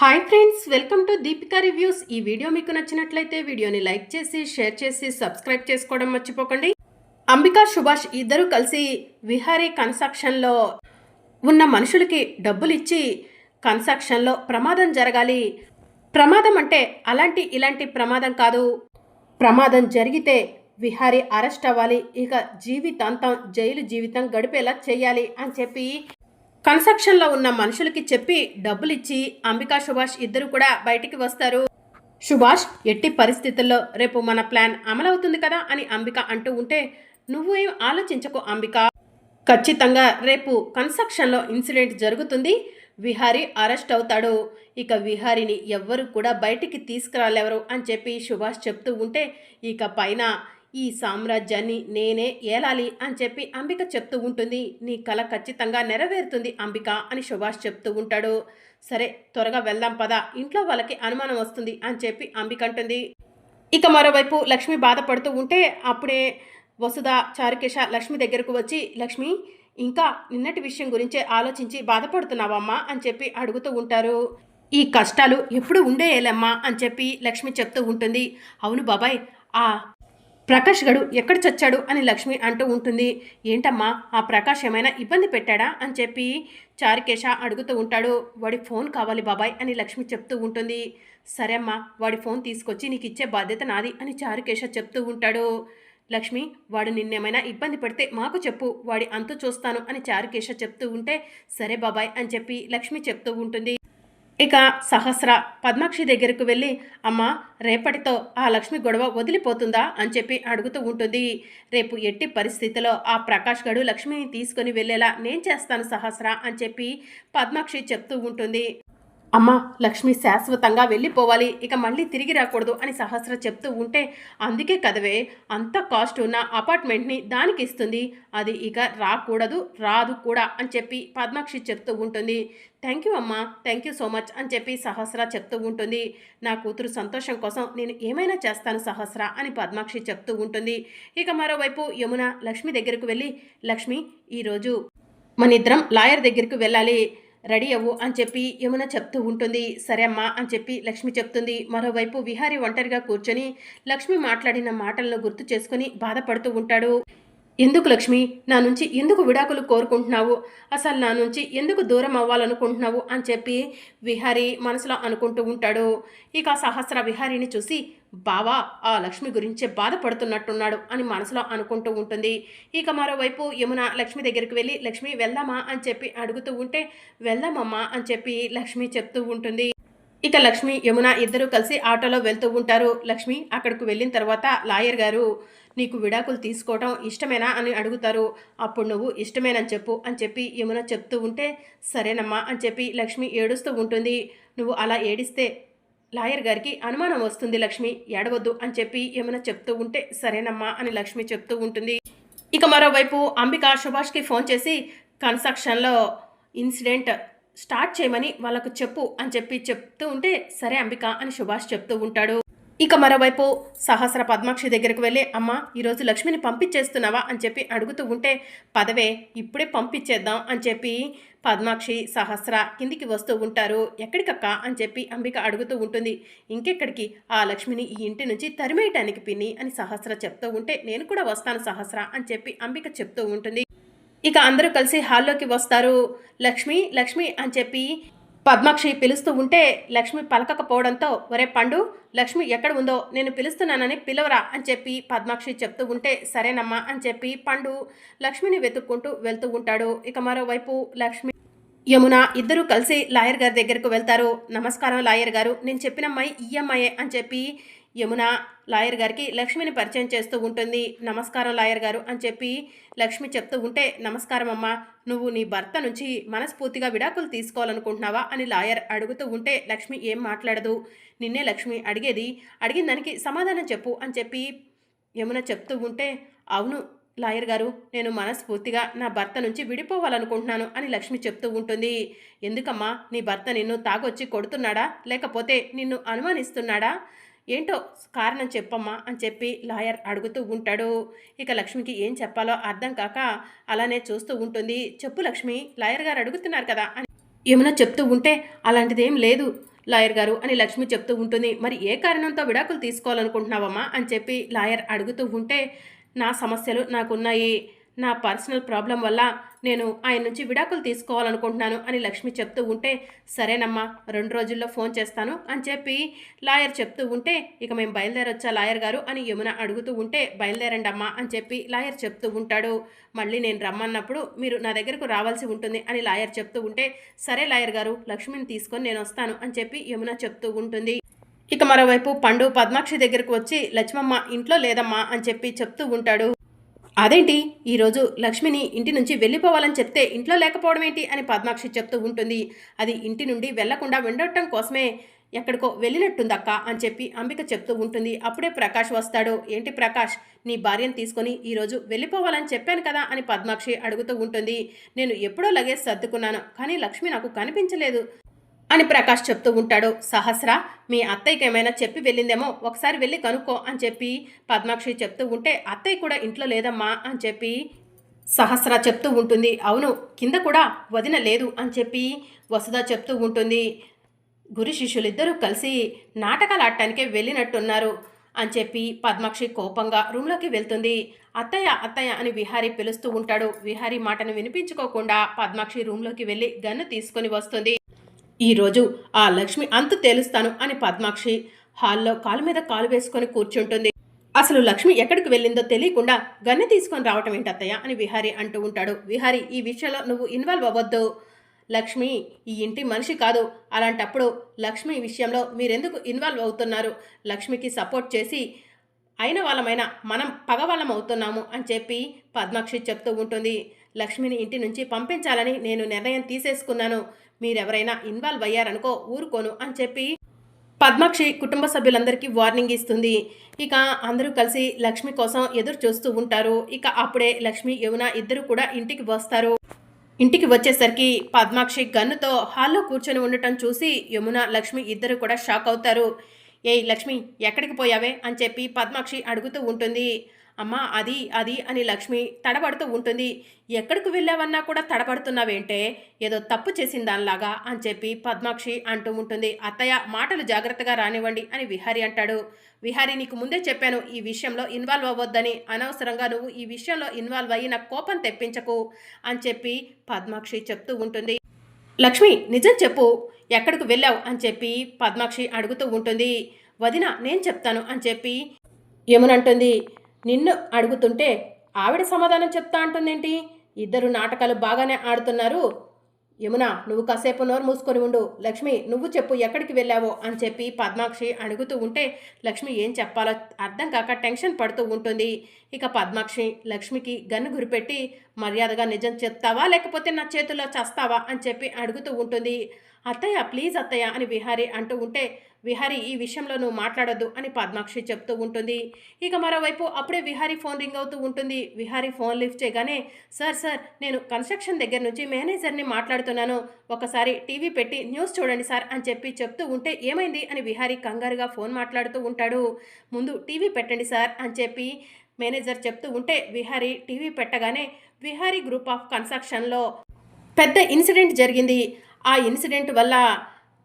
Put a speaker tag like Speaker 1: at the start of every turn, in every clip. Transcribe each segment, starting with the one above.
Speaker 1: Hi friends welcome to Deepika reviews ఈ video మీకు నచ్చినట్లయితే వీడియోని లైక్ చేసి షేర్ చేసి సబ్స్క్రైబ్ చేసుకోవడం మర్చిపోకండి. అంబికా సుభాష్ ఇద్దరు కలిసి విహారీ కన్స్ట్రక్షన్లో ఉన్న మనుషులకి డబ్బులు ఇచ్చి కన్స్ట్రక్షన్లో ప్రమాదం జరగాలి. ప్రమాదం అంటే అలాంటి ఇలాంటి ప్రమాదం కాదు. ప్రమాదం జరిగితే విహారీ అరెస్ట్ అవ్వాలి. ఇక జీవితాంతం జైలు జీవితం గడిపేలా చేయాలి అని చెప్పి కన్స్ట్రక్షన్లో ఉన్న మనుషులకి చెప్పి డబ్బులిచ్చి అంబికా సుభాష్ ఇద్దరు కూడా బయటికి వస్తారు. సుభాష్ ఎట్టి పరిస్థితుల్లో రేపు మన ప్లాన్ అమలవుతుంది కదా అని అంబిక అంటూ ఉంటే నువ్వు ఏం ఆలోచించకు అంబిక. ఖచ్చితంగా రేపు కన్స్ట్రక్షన్లో ఇన్సిడెంట్ జరుగుతుంది. విహారీ అరెస్ట్ అవుతాడు. ఇక విహారీని ఎవ్వరు కూడా బయటికి తీసుకురాలేవరు అని చెప్పి సుభాష్ చెప్తూ ఉంటే ఇక పైన ఈ సామ్రాజ్యాన్ని నేనే ఏలాలి అని చెప్పి అంబిక చెప్తూ ఉంటుంది. నీ కళ ఖచ్చితంగా నెరవేరుతుంది అంబిక అని సుభాష్ చెప్తూ ఉంటాడు. సరే త్వరగా వెళ్దాం పదా. ఇంట్లో వాళ్ళకి అనుమానం వస్తుంది అని చెప్పి అంబిక అంటుంది. ఇక మరోవైపు లక్ష్మి బాధపడుతూ ఉంటే అప్పుడే వసుధ చారుకేశ లక్ష్మి దగ్గరకు వచ్చి లక్ష్మి ఇంకా నిన్నటి విషయం గురించే ఆలోచించి బాధపడుతున్నావమ్మా అని చెప్పి అడుగుతూ ఉంటారు. ఈ కష్టాలు ఎప్పుడు ఉండేయాలమ్మా అని చెప్పి లక్ష్మి చెప్తూ ఉంటుంది. అవును బాబాయ్ ఆ ప్రకాష్ గడు ఎక్కడ చచ్చాడు అని లక్ష్మి అంటూ ఉంటుంది. ఏంటమ్మా ఆ ప్రకాష్ ఏమైనా ఇబ్బంది పెట్టాడా అని చెప్పి చారుకేశ అడుగుతూ ఉంటాడు. వాడి ఫోన్ కావాలి బాబాయ్ అని లక్ష్మి చెప్తూ ఉంటుంది. సరే అమ్మా వాడి ఫోన్ తీసుకొచ్చి నీకు ఇచ్చే బాధ్యత నాది అని చారుకేశ చెప్తూ ఉంటాడు. లక్ష్మి వాడు నిన్నేమైనా ఇబ్బంది పెడితే మాకు చెప్పు వాడి అంతు చూస్తాను అని చారుకేశ చెప్తూ ఉంటే సరే బాబాయ్ అని చెప్పి లక్ష్మి చెప్తూ ఉంటుంది. ఇక సహస్ర పద్మాక్షి దగ్గరకు వెళ్ళి అమ్మ రేపటితో ఆ లక్ష్మి గొడవ వదిలిపోతుందా అని చెప్పి అడుగుతూ ఉంటుంది. రేపు ఎట్టి పరిస్థితిలో ఆ ప్రకాష్ గడు లక్ష్మిని తీసుకొని వెళ్ళేలా నేను చేస్తాను సహస్ర అని చెప్పి పద్మాక్షి చెప్తూ ఉంటుంది. అమ్మ లక్ష్మి శాశ్వతంగా వెళ్ళిపోవాలి. ఇక మళ్ళీ తిరిగి రాకూడదు అని సహస్ర చెప్తూ ఉంటే అందుకే కదవే అంత కాస్ట్ ఉన్న అపార్ట్మెంట్ని దానికి ఇస్తుంది. అది ఇక రాకూడదు రాదు కూడా అని చెప్పి పద్మాక్షి చెప్తూ ఉంటుంది. థ్యాంక్ యూ అమ్మా థ్యాంక్ యూ సో మచ్ అని చెప్పి సహస్ర చెప్తూ ఉంటుంది. నా కూతురు సంతోషం కోసం నేను ఏమైనా చేస్తాను సహస్ర అని పద్మాక్షి చెప్తూ ఉంటుంది. ఇక మరోవైపు యమున లక్ష్మి దగ్గరకు వెళ్ళి లక్ష్మి ఈరోజు మనిద్దరం లాయర్ దగ్గరికి వెళ్ళాలి. రెడీ అవ్వు అని చెప్పి యమున చెప్తూ ఉంటుంది. సరే అమ్మా అని చెప్పి లక్ష్మి చెప్తుంది. మరోవైపు విహారి ఒంటరిగా కూర్చొని లక్ష్మి మాట్లాడిన మాటలను గుర్తు చేసుకుని బాధపడుతూ ఉంటాడు. ఎందుకు లక్ష్మి? నా నుంచి ఎందుకు విడాకులు కోరుకుంటున్నావు? అసలు నా నుంచి ఎందుకు దూరం అవ్వాలనుకుంటున్నావు? అని చెప్పి విహారి మనసులో అనుకుంటూ ఉంటాడు. ఇక సహస్ర విహారిని చూసి బావా ఆ లక్ష్మి గురించే బాధపడుతున్నట్టున్నాడు అని మనసులో అనుకుంటూ ఉంటుంది. ఇక మరోవైపు యమున లక్ష్మి దగ్గరికి వెళ్ళి లక్ష్మి వెళ్దామా? అని చెప్పి అడుగుతూ ఉంటే వెళ్దామమ్మా అని చెప్పి లక్ష్మి చెప్తూ ఉంటుంది. ఇక లక్ష్మి యమున ఇద్దరూ కలిసి ఆటోలో వెళ్తూ ఉంటారు. లక్ష్మి అక్కడికి వెళ్ళిన తర్వాత లాయర్ గారు నీకు విడాకులు తీసుకోవడం ఇష్టమేనా? అని అడుగుతారు. అప్పుడు నువ్వు ఇష్టమేనని చెప్పు అని చెప్పి యమున చెప్తూ ఉంటే సరేనమ్మా అని చెప్పి లక్ష్మి ఏడుస్తూ ఉంటుంది. నువ్వు అలా ఏడిస్తే లాయర్ గారికి అనుమానం వస్తుంది లక్ష్మి ఏడవద్దు అని చెప్పి యమున చెప్తూ ఉంటే సరేనమ్మా అని లక్ష్మి చెప్తూ ఉంటుంది. ఇక మరోవైపు అంబిక సుభాష్కి ఫోన్ చేసి కన్స్ట్రక్షన్లో ఇన్సిడెంట్ స్టార్ట్ చేయమని వాళ్ళకు చెప్పు అని చెప్పి చెప్తూ ఉంటే సరే అంబిక అని సుభాష్ చెప్తూ ఉంటాడు. ఇక మరోవైపు సహస్ర పద్మాక్షి దగ్గరకు వెళ్ళి అమ్మ ఈరోజు లక్ష్మిని పంపించేస్తున్నావా అని చెప్పి అడుగుతూ ఉంటే పదవే ఇప్పుడే పంపించేద్దాం అని చెప్పి పద్మాక్షి సహస్ర కిందికి వస్తూ ఉంటారు. ఎక్కడికక్క అని చెప్పి అంబిక అడుగుతూ ఉంటుంది. ఇంకెక్కడికి? ఆ లక్ష్మిని ఈ ఇంటి నుంచి తరిమేయటానికి పిన్ని అని సహస్ర చెప్తూ ఉంటే నేను కూడా వస్తాను సహస్ర అని చెప్పి అంబిక చెప్తూ ఉంటుంది. ఇక అందరూ కలిసి హాల్లోకి వస్తారు. లక్ష్మి లక్ష్మి అని చెప్పి పద్మాక్షి పిలుస్తూ ఉంటే లక్ష్మి పలకకపోవడంతో ఒరే పండు లక్ష్మి ఎక్కడ ఉందో? నేను పిలుస్తున్నానని పిలవరా? అని చెప్పి పద్మాక్షి చెప్తూ ఉంటే సరేనమ్మా అని చెప్పి పండు లక్ష్మిని వెతుక్కుంటూ వెళ్తూ ఉంటాడు. ఇక మరోవైపు లక్ష్మి యమున ఇద్దరూ కలిసి లాయర్ గారి దగ్గరకు వెళ్తారు. నమస్కారం లాయర్ గారు నేను చెప్పిన అమ్మాయి ఈ అమ్మాయే అని చెప్పి యమున లాయర్ గారికి లక్ష్మిని పరిచయం చేస్తూ ఉంటుంది. నమస్కారం లాయర్ గారు అని చెప్పి లక్ష్మి చెప్తూ ఉంటే నమస్కారం అమ్మా నువ్వు నీ భర్త నుంచి మనస్ఫూర్తిగా విడాకులు తీసుకోవాలనుకుంటున్నావా అని లాయర్ అడుగుతూ ఉంటే లక్ష్మి ఏం మాట్లాడదు. నిన్నే లక్ష్మి అడిగేది అడిగిన దానికి సమాధానం చెప్పు అని చెప్పి యమున చెప్తూ ఉంటే అవును లాయర్ గారు నేను మనస్ఫూర్తిగా నా భర్త నుంచి విడిపోవాలనుకుంటున్నాను అని లక్ష్మి చెప్తూ ఉంటుంది. ఎందుకమ్మా నీ భర్త నిన్ను తాగొచ్చి కొడుతున్నాడా? లేకపోతే నిన్ను అనుమానిస్తున్నాడా? ఏంటో కారణం చెప్పమ్మా అని చెప్పి లాయర్ అడుగుతూ ఉంటాడు. ఇక లక్ష్మికి ఏం చెప్పాలో అర్థం కాక అలానే చూస్తూ ఉంటుంది. చెప్పు లక్ష్మి లాయర్ గారు అడుగుతున్నారు కదా అని ఏమైనా చెప్తూ ఉంటే అలాంటిదేం లేదు లాయర్ గారు అని లక్ష్మి చెప్తూ ఉంటుంది. మరి ఏ కారణంతో విడాకులు తీసుకోవాలనుకుంటున్నావమ్మా అని చెప్పి లాయర్ అడుగుతూ ఉంటే నా సమస్యలు నాకున్నాయి. నా పర్సనల్ ప్రాబ్లం వల్ల నేను ఆయన నుంచి విడాకులు తీసుకోవాలనుకుంటున్నాను అని లక్ష్మి చెప్తూ ఉంటే సరేనమ్మా రెండు రోజుల్లో ఫోన్ చేస్తాను అని చెప్పి లాయర్ చెప్తూ ఉంటే ఇక మేము బయలుదేరొచ్చా లాయర్ గారు అని యమున అడుగుతూ ఉంటే బయలుదేరండి అమ్మా అని చెప్పి లాయర్ చెప్తూ ఉంటాడు. మళ్ళీ నేను రమ్మన్నప్పుడు మీరు నా దగ్గరకు రావాల్సి ఉంటుంది అని లాయర్ చెప్తూ ఉంటే సరే లాయర్ గారు లక్ష్మిని తీసుకొని నేను వస్తాను అని చెప్పి యమున చెప్తూ ఉంటుంది. ఇక మరోవైపు పండు పద్మాక్షి దగ్గరకు వచ్చి లక్ష్మమ్మ ఇంట్లో లేదమ్మా అని చెప్పి చెప్తూ ఉంటాడు. అదేంటి? ఈరోజు లక్ష్మిని ఇంటి నుంచి వెళ్ళిపోవాలని చెప్తే ఇంట్లో లేకపోవడం ఏంటి అని పద్మాక్షి చెప్తూ ఉంటుంది. అది ఇంటి నుండి వెళ్ళకుండా ఉండటం కోసమే ఎక్కడికో వెళ్ళినట్టుందక్క అని చెప్పి అంబిక చెప్తూ ఉంటుంది. అప్పుడే ప్రకాష్ వస్తాడు. ఏంటి ప్రకాష్? నీ భార్యను తీసుకొని ఈరోజు వెళ్ళిపోవాలని చెప్పాను కదా అని పద్మాక్షి అడుగుతూ ఉంటుంది. నేను ఎప్పుడో లగేజ్ సర్దుకున్నాను కానీ లక్ష్మి నాకు కనిపించలేదు. అని ప్రకాష్ చెప్తూ ఉంటాడు. సహస్ర మీ అత్తయ్యకి ఏమైనా చెప్పి వెళ్ళిందేమో ఒకసారి వెళ్ళి కనుక్కో అని చెప్పి పద్మాక్షి చెప్తూ ఉంటే అత్తయ్య కూడా ఇంట్లో లేదమ్మా అని చెప్పి సహస్ర చెప్తూ ఉంటుంది. అవును కింద కూడా వదిన లేదు అని చెప్పి వసుధ చెప్తూ ఉంటుంది. గురు శిష్యులిద్దరూ కలిసి నాటకాలు ఆడటానికే వెళ్ళినట్టున్నారు అని చెప్పి పద్మాక్షి కోపంగా రూమ్లోకి వెళ్తుంది. అత్తయ్య అత్తయ్య అని విహారీ పిలుస్తూ ఉంటాడు. విహారీ మాటను వినిపించుకోకుండా పద్మాక్షి రూమ్లోకి వెళ్ళి గన్ను తీసుకొని వస్తుంది. ఈరోజు ఆ లక్ష్మి అంతు తేలుస్తాను అని పద్మాక్షి హాల్లో కాలు మీద కాలు వేసుకొని కూర్చుంటుంది. అసలు లక్ష్మి ఎక్కడికి వెళ్ళిందో తెలియకుండా గన్నె తీసుకొని రావటం ఏంటి అత్తయ్య అని విహారీ అంటూ ఉంటాడు. విహారీ ఈ విషయంలో నువ్వు ఇన్వాల్వ్ అవ్వద్దు. లక్ష్మి ఈ ఇంటి మనిషి కాదు. అలాంటప్పుడు లక్ష్మి విషయంలో మీరెందుకు ఇన్వాల్వ్ అవుతున్నారు? లక్ష్మికి సపోర్ట్ చేసి అయిన వాళ్ళమైనా మనం పగవాళ్ళం అవుతున్నాము అని చెప్పి పద్మాక్షి చెప్తూ ఉంటుంది. లక్ష్మిని ఇంటి నుంచి పంపించాలని నేను నిర్ణయం తీసేసుకున్నాను. మీరెవరైనా ఇన్వాల్వ్ అయ్యారనుకో ఊరుకోను అని చెప్పి పద్మాక్షి కుటుంబ సభ్యులందరికీ వార్నింగ్ ఇస్తుంది. ఇక అందరూ కలిసి లక్ష్మి కోసం ఎదురు చూస్తూ ఉంటారు. ఇక అప్పుడే లక్ష్మి యమున ఇద్దరు కూడా ఇంటికి వస్తారు. ఇంటికి వచ్చేసరికి పద్మాక్షి గన్నుతో హాల్లో కూర్చొని ఉండటం చూసి యమున లక్ష్మి ఇద్దరు కూడా షాక్ అవుతారు. ఏయ్ లక్ష్మి ఎక్కడికి పోయావే? అని చెప్పి పద్మాక్షి అడుగుతూ ఉంటుంది. అమ్మా అది అది అని లక్ష్మి తడబడుతూ ఉంటుంది. ఎక్కడికి వెళ్ళావన్నా కూడా తడబడుతున్నావేంటే? ఏదో తప్పు చేసిన దానిలాగా అని చెప్పి పద్మాక్షి అంటూ ఉంటుంది. అత్తయ్య మాటలు జాగ్రత్తగా రానివ్వండి అని విహారి అంటాడు. విహారి నీకు ముందే చెప్పాను ఈ విషయంలో ఇన్వాల్వ్ అవ్వద్దని. అనవసరంగా నువ్వు ఈ విషయంలో ఇన్వాల్వ్ అయ్యి నాకు కోపం తెప్పించకు అని చెప్పి పద్మాక్షి చెప్తూ ఉంటుంది. లక్ష్మి నిజం చెప్పు ఎక్కడికి వెళ్ళావు అని చెప్పి పద్మాక్షి అడుగుతూ ఉంటుంది. వదిన నేను చెప్తాను అని చెప్పి యమునంటుంది. నిన్ను అడుగుతుంటే ఆవిడ సమాధానం చెప్తా అంటుందేంటి? ఇద్దరు నాటకాలు బాగానే ఆడుతున్నారు. యమున నువ్వు కాసేపు నోరు మూసుకొని ఉండు. లక్ష్మి నువ్వు చెప్పు ఎక్కడికి వెళ్ళావో అని చెప్పి పద్మాక్షి అడుగుతూ ఉంటే లక్ష్మి ఏం చెప్పాలో అర్థం కాక టెన్షన్ పడుతూ ఉంటుంది. ఇక పద్మాక్షి లక్ష్మికి గన్ను గురిపెట్టి మర్యాదగా నిజం చెప్తావా? లేకపోతే నా చేతుల్లో చస్తావా? అని చెప్పి అడుగుతూ ఉంటుంది. అత్తయ్య ప్లీజ్ అత్తయ్య అని విహారి అంటూ ఉంటే విహారి ఈ విషయంలో నువ్వు మాట్లాడొద్దు అని పద్మాక్షి చెప్తూ ఉంటుంది. ఇక మరోవైపు అప్పుడే విహారి ఫోన్ రింగ్ అవుతూ ఉంటుంది. విహారి ఫోన్ లిఫ్ట్ చేయగానే సార్ సార్ నేను కన్స్ట్రక్షన్ దగ్గర నుంచి మేనేజర్ని మాట్లాడుతున్నాను. ఒకసారి టీవీ పెట్టి న్యూస్ చూడండి సార్ అని చెప్పి చెప్తూ ఉంటే ఏమైంది? అని విహారి కంగారుగా ఫోన్ మాట్లాడుతూ ఉంటాడు. ముందు టీవీ పెట్టండి సార్ అని చెప్పి మేనేజర్ చెప్తూ ఉంటే విహారీ టీవీ పెట్టగానే విహారీ గ్రూప్ ఆఫ్ కన్స్ట్రక్షన్లో పెద్ద ఇన్సిడెంట్ జరిగింది. ఆ ఇన్సిడెంట్ వల్ల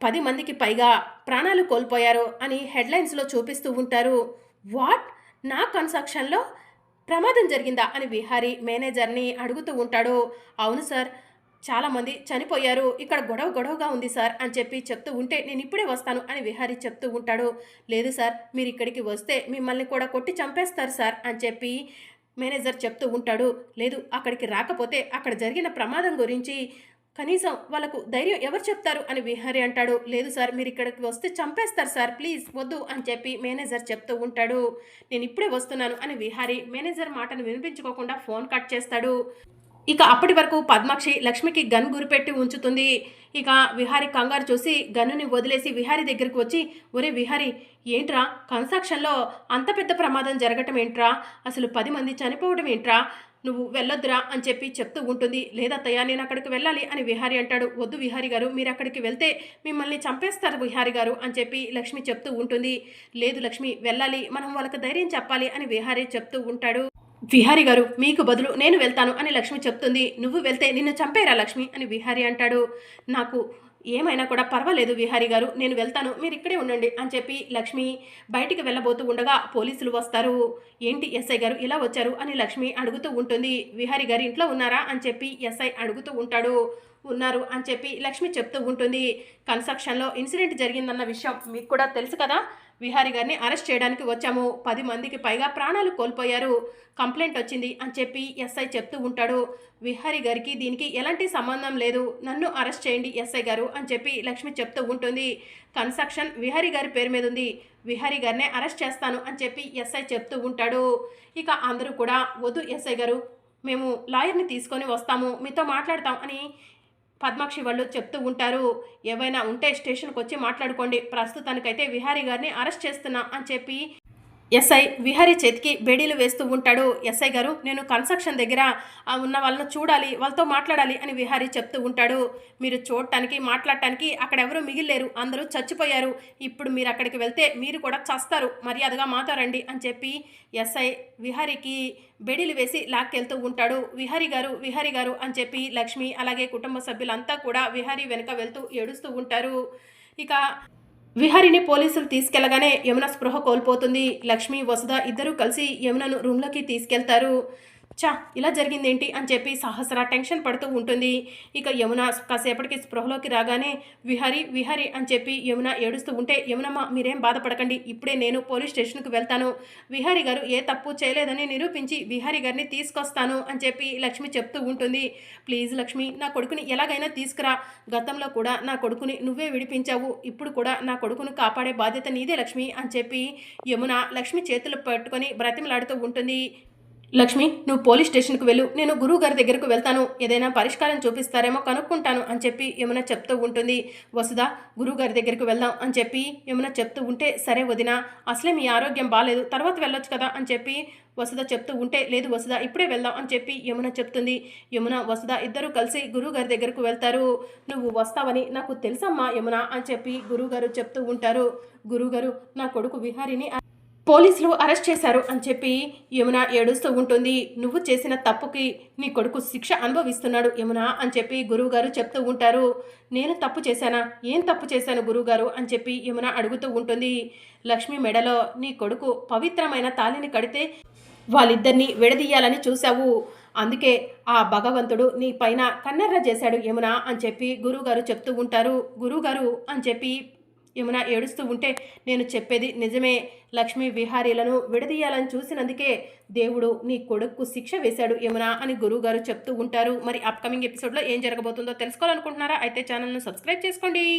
Speaker 1: పది మందికి పైగా ప్రాణాలు కోల్పోయారు అని హెడ్లైన్స్లో చూపిస్తూ ఉంటారు. వాట్? నా కన్స్ట్రక్షన్లో ప్రమాదం జరిగిందా? అని విహారీ మేనేజర్ని అడుగుతూ ఉంటాడు. అవును సార్ చాలామంది చనిపోయారు. ఇక్కడ గొడవ గొడవగా ఉంది సార్ అని చెప్పి చెప్తూ ఉంటే నేను ఇప్పుడే వస్తాను అని విహారీ చెప్తూ ఉంటాడు. లేదు సార్ మీరు ఇక్కడికి వస్తే మిమ్మల్ని కూడా కొట్టి చంపేస్తారు సార్ అని చెప్పి మేనేజర్ చెప్తూ ఉంటాడు. లేదు అక్కడికి రాకపోతే అక్కడ జరిగిన ప్రమాదం గురించి కనీసం వాళ్ళకు ధైర్యం ఎవరు చెప్తారు అని విహారి అంటాడు. లేదు సార్ మీరు ఇక్కడికి వస్తే చంపేస్తారు సార్ ప్లీజ్ వద్దు అని చెప్పి మేనేజర్ చెప్తూ ఉంటాడు. నేను ఇప్పుడే వస్తున్నాను అని విహారి మేనేజర్ మాటను వినిపించుకోకుండా ఫోన్ కట్ చేస్తాడు. ఇక అప్పటి వరకు పద్మాక్షి లక్ష్మికి గన్ గురిపెట్టి ఉంచుతుంది. ఇక విహారి కంగారు చూసి గన్నుని వదిలేసి విహారి దగ్గరికి వచ్చి ఒరే విహారి ఏంట్రా కన్స్ట్రక్షన్లో అంత పెద్ద ప్రమాదం జరగటం ఏంట్రా? అసలు పది మంది చనిపోవడం ఏంట్రా? నువ్వు వెళ్ళొద్దురా అని చెప్పి చెప్తూ ఉంటుంది. లేదత్తయ్య నేను అక్కడికి వెళ్ళాలి అని విహారి అంటాడు. వద్దు విహారి గారు మీరు అక్కడికి వెళ్తే మిమ్మల్ని చంపేస్తారు విహారి గారు అని చెప్పి లక్ష్మి చెప్తూ ఉంటుంది. లేదు లక్ష్మి వెళ్ళాలి. మనం వాళ్ళకి ధైర్యం చెప్పాలి అని విహారి చెప్తూ ఉంటాడు. విహారి గారు మీకు బదులు నేను వెళ్తాను అని లక్ష్మి చెప్తుంది. నువ్వు వెళ్తే నిన్ను చంపేరా లక్ష్మి అని విహారి అంటాడు. నాకు ఏమైనా కూడా పర్వాలేదు విహారీ గారు నేను వెళ్తాను మీరు ఇక్కడే ఉండండి అని చెప్పి లక్ష్మి బయటికి వెళ్ళబోతూ ఉండగా పోలీసులు వస్తారు. ఏంటి ఎస్ఐ గారు ఇలా వచ్చారు అని లక్ష్మి అడుగుతూ ఉంటుంది. విహారీ గారు ఇంట్లో ఉన్నారా అని చెప్పి ఎస్ఐ అడుగుతూ ఉంటాడు. ఉన్నారు అని చెప్పి లక్ష్మి చెప్తూ ఉంటుంది. కన్స్ట్రక్షన్లో ఇన్సిడెంట్ జరిగిందన్న విషయం మీకు కూడా తెలుసు కదా? విహారి గారిని అరెస్ట్ చేయడానికి వచ్చాము. పది మందికి పైగా ప్రాణాలు కోల్పోయారు. కంప్లైంట్ వచ్చింది అని చెప్పి ఎస్ఐ చెప్తూ ఉంటాడు. విహారి గారికి దీనికి ఎలాంటి సంబంధం లేదు. నన్ను అరెస్ట్ చేయండి ఎస్ఐ గారు అని చెప్పి లక్ష్మి చెప్తూ ఉంటుంది. కన్స్ట్రక్షన్ విహారి గారి పేరు మీద ఉంది. విహారి గారినే అరెస్ట్ చేస్తాను అని చెప్పి ఎస్ఐ చెప్తూ ఉంటాడు. ఇక అందరూ కూడా వద్దు ఎస్ఐ గారు మేము లాయర్ని తీసుకొని వస్తాము. మీతో మాట్లాడతాం అని పద్మాక్షి వాళ్ళు చెప్తూ ఉంటారు ఏవైనా ఉంటే స్టేషన్కి వచ్చి మాట్లాడుకోండి. ప్రస్తుతానికైతే విహారీ గారిని అరెస్ట్ చేస్తున్నా అని చెప్పి ఎస్ఐ విహరి చేతికి బేడీలు వేస్తూ ఉంటాడు. ఎస్ఐ గారు నేను కన్స్ట్రక్షన్ దగ్గర ఉన్న వాళ్ళని చూడాలి వాళ్ళతో మాట్లాడాలి అని విహారీ చెప్తూ ఉంటాడు. మీరు చూడటానికి మాట్లాడటానికి అక్కడ ఎవరు మిగిలేరు అందరూ చచ్చిపోయారు. ఇప్పుడు మీరు అక్కడికి వెళ్తే మీరు కూడా చస్తారు. మర్యాదగా మాతో రండి అని చెప్పి ఎస్ఐ విహారీకి బెడీలు వేసి లాక్కెళ్తూ ఉంటాడు. విహారీ గారు విహారీ గారు అని చెప్పి లక్ష్మి అలాగే కుటుంబ సభ్యులంతా కూడా విహారీ వెనుక వెళ్తూ ఏడుస్తూ ఉంటారు. ఇక విహారిని పోలీసులు తీసుకెళ్ళగానే యమున స్పృహ కోల్పోతుంది. లక్ష్మి వసుధ ఇద్దరూ కలిసి యమునను రూమ్లోకి తీసుకెళ్తారు. చా ఇలా జరిగిందేంటి అని చెప్పి సహస్ర టెన్షన్ పడుతూ ఉంటుంది. ఇక యమున కాసేపటికి స్పృహలోకి రాగానే విహారి విహారి అని చెప్పి యమున ఏడుస్తూ ఉంటే యమునమ్మ మీరేం బాధపడకండి ఇప్పుడే నేను పోలీస్ స్టేషన్కి వెళ్తాను. విహారి గారు ఏ తప్పు చేయలేదని నిరూపించి విహారి గారిని తీసుకొస్తాను అని చెప్పి లక్ష్మి చెప్తూ ఉంటుంది. ప్లీజ్ లక్ష్మి నా కొడుకుని ఎలాగైనా తీసుకురా. గతంలో కూడా నా కొడుకుని నువ్వే విడిపించావు. ఇప్పుడు కూడా నా కొడుకును కాపాడే బాధ్యత నీదే లక్ష్మి అని చెప్పి యమున లక్ష్మి చేతులు పట్టుకొని బ్రతిమలాడుతూ ఉంటుంది. లక్ష్మి నువ్వు పోలీస్ స్టేషన్కి వెళ్ళు. నేను గురువు గారి దగ్గరకు వెళ్తాను. ఏదైనా పరిష్కారం చూపిస్తారేమో కనుక్కుంటాను అని చెప్పి యమున చెప్తూ ఉంటుంది. వసుధ గురువు గారి దగ్గరికి వెళ్దాం అని చెప్పి యమున చెప్తూ ఉంటే సరే వదిన అసలే మీ ఆరోగ్యం బాగాలేదు తర్వాత వెళ్ళొచ్చు కదా అని చెప్పి వసుధ చెప్తూ ఉంటే లేదు వసుధ ఇప్పుడే వెళ్దాం అని చెప్పి యమున చెప్తుంది. యమున వసుధ ఇద్దరు కలిసి గురువు గారి దగ్గరకు వెళ్తారు. నువ్వు వస్తావని నాకు తెలుసమ్మా యమున అని చెప్పి గురువుగారు చెప్తూ ఉంటారు. గురువుగారు నా కొడుకు విహారిని పోలీసులు అరెస్ట్ చేశారు అని చెప్పి యమున ఏడుస్తూ ఉంటుంది. నువ్వు చేసిన తప్పుకి నీ కొడుకు శిక్ష అనుభవిస్తున్నాడు యమున అని చెప్పి గురువుగారు చెప్తూ ఉంటారు. నేను తప్పు చేశానా? ఏం తప్పు చేశాను గురువుగారు? అని చెప్పి యమున అడుగుతూ ఉంటుంది. లక్ష్మి మెడలో నీ కొడుకు పవిత్రమైన తాళిని కడితే వాళ్ళిద్దరిని విడదీయాలని చూశావు. అందుకే ఆ భగవంతుడు నీ పైన కన్నెర్ర చేశాడు యమున అని చెప్పి గురువుగారు చెప్తూ ఉంటారు. గురువుగారు అని చెప్పి యమున ఏడుస్తూ ఉంటే నేను చెప్పేది నిజమే. లక్ష్మీ విహారీలను విడదీయాలని చూసినందుకే దేవుడు నీ కొడుకు శిక్ష వేశాడు యమున అని గురువుగారు చెప్తూ ఉంటారు. మరి అప్కమింగ్ ఎపిసోడ్లో ఏం జరగబోతుందో తెలుసుకోవాలనుకుంటున్నారా? అయితే ఛానల్ను సబ్స్క్రైబ్ చేసుకోండి.